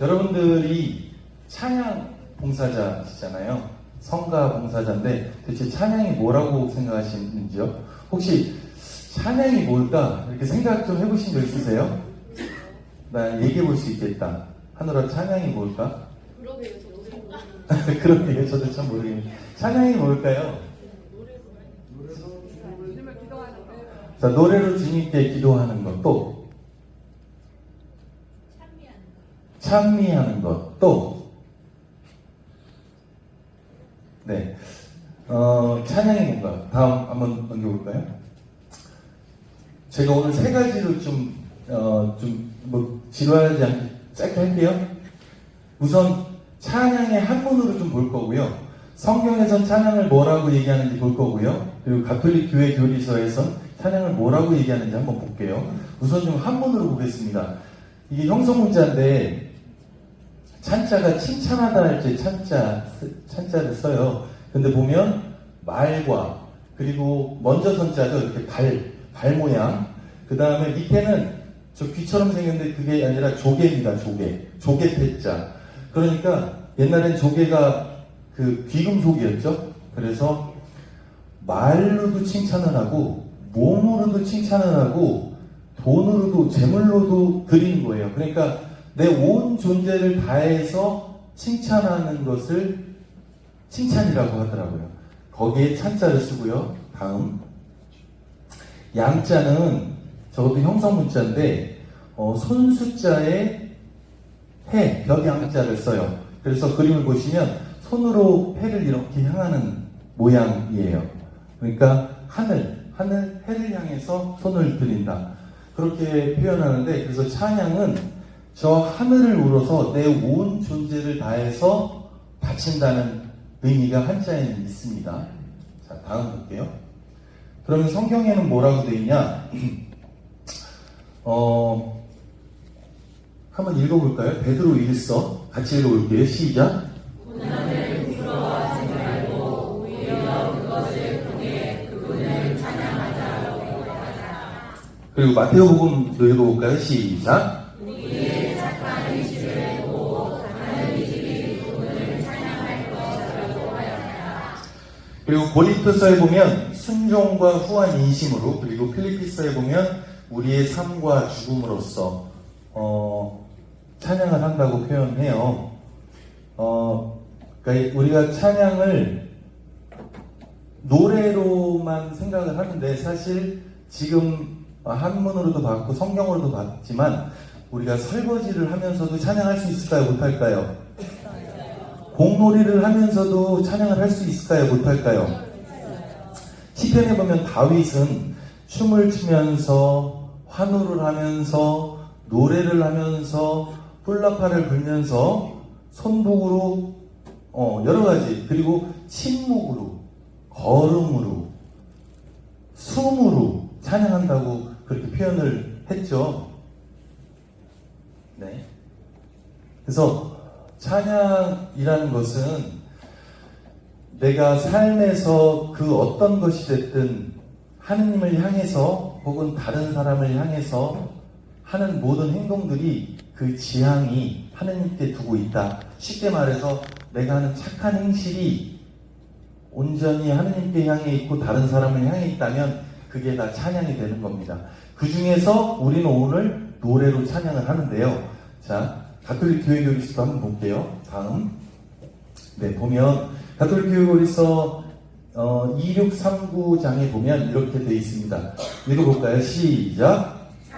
여러분들이 찬양 봉사자시잖아요. 성가 봉사자인데 대체 찬양이 뭐라고 생각하시는지요? 혹시 찬양이 뭘까? 이렇게 생각 좀 해보신 적 있으세요? 나 얘기해 볼 수 있겠다. 하늘아 찬양이 뭘까? 그러게요, 그러게요. 저도 참 모르겠네요. 찬양이 뭘까요? 자, 노래로 주님께 기도하는 것, 또, 찬미하는 것, 또, 네. 어, 찬양이 뭔가, 다음 한번 넘겨볼까요? 제가 오늘 세 가지로 좀, 어, 좀, 뭐, 지루하지 않게 짧게 할게요. 우선, 찬양의 한문으로 좀 볼 거고요. 성경에선 찬양을 뭐라고 얘기하는지 볼 거고요. 그리고 가톨릭 교회 교리서에선 찬양을 뭐라고 얘기하는지 한번 볼게요. 우선 좀 한문으로 보겠습니다. 이게 형성 문자인데 찬자가 칭찬하다 할 때 찬자 찬자를 써요. 근데 보면 말과 그리고 먼저 선자죠. 이렇게 발, 발 모양. 그 다음에 밑에는 저 귀처럼 생겼는데 그게 아니라 조개입니다. 조개. 조개 태자. 그러니까 옛날엔 조개가 그 귀금속이었죠. 그래서 말로도 칭찬을 하고 몸으로도 칭찬을 하고 돈으로도 재물로도 드리는 거예요. 그러니까 내 온 존재를 다해서 칭찬하는 것을 칭찬이라고 하더라고요. 거기에 찬자를 쓰고요. 다음 양자는 적어도 형성 문자인데 어, 손수자에 해, 벽양자를 써요. 그래서 그림을 보시면 손으로 해를 이렇게 향하는 모양이에요. 그러니까 하늘, 하늘, 해를 향해서 손을 들인다. 그렇게 표현하는데 그래서 찬양은 저 하늘을 우러서 내 온 존재를 다해서 바친다는 의미가 한자에는 있습니다. 자, 다음 볼게요. 그러면 성경에는 뭐라고 되어 있냐? 어, 한번 읽어볼까요? 베드로 1서 같이 읽어볼게요. 시작. 그리고 마태오복음도 읽어볼까요? 시작. 그리고 고린토서에 보면 순종과 후한 인심으로 그리고 필리피서에 보면 우리의 삶과 죽음으로써 어, 찬양을 한다고 표현해요. 어, 그러니까 우리가 찬양을 노래로만 생각을 하는데 사실 지금 한문으로도 봤고 성경으로도 봤지만 우리가 설거지를 하면서도 찬양할 수 있을까요? 못할까요? 공놀이를 하면서도 찬양을 할 수 있을까요? 못할까요? 시편에 보면 다윗은 춤을 추면서 환호를 하면서 노래를 하면서 훌라파를 불면서 손목으로 어, 여러 가지 그리고 침묵으로 걸음으로 숨으로 찬양한다고 그렇게 표현을 했죠. 네. 그래서 찬양이라는 것은 내가 삶에서 그 어떤 것이 됐든 하느님을 향해서 혹은 다른 사람을 향해서 하는 모든 행동들이 그 지향이 하느님께 두고 있다. 쉽게 말해서 내가 하는 착한 행실이 온전히 하느님께 향해 있고 다른 사람을 향해 있다면 그게 다 찬양이 되는 겁니다. 그 중에서 우리는 오늘 노래로 찬양을 하는데요. 자, 가톨릭 교회 교리서도 한번 볼게요. 다음. 네, 보면 가톨릭 교회 교리서 어, 2639장에 보면 이렇게 되어 있습니다. 읽어볼까요? 시작.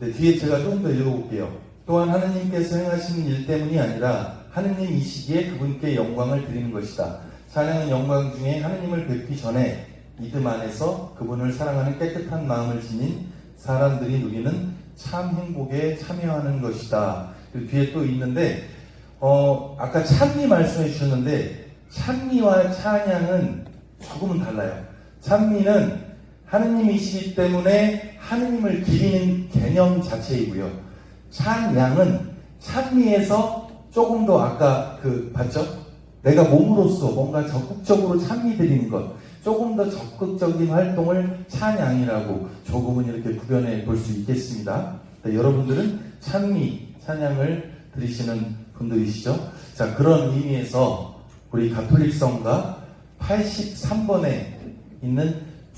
네, 뒤에 제가 조금 더 읽어볼게요. 또한 하느님께서 행하시는 일 때문이 아니라 하느님 이 시기에 그분께 영광을 드리는 것이다. 찬양은 영광 중에 하느님을 뵙기 전에 믿음 안에서 그분을 사랑하는 깨끗한 마음을 지닌 사람들이 누리는 참 행복에 참여하는 것이다. 그 뒤에 또 있는데, 어, 아까 찬미 말씀해 주셨는데, 찬미와 찬양은 조금은 달라요. 찬미는 하느님이시기 때문에 하느님을 기리는 개념 자체이고요. 찬양은 찬미에서 조금 더 아까 그 봤죠? 내가 몸으로서 뭔가 적극적으로 찬미 드리는 것, 조금 더 적극적인 활동을 찬양이라고 조금은 이렇게 구별해 볼 수 있겠습니다. 네, 여러분들은 찬미, 찬양을 드리시는 분들이시죠? 자, 그런 의미에서 우리 가톨릭성가 83번에 있는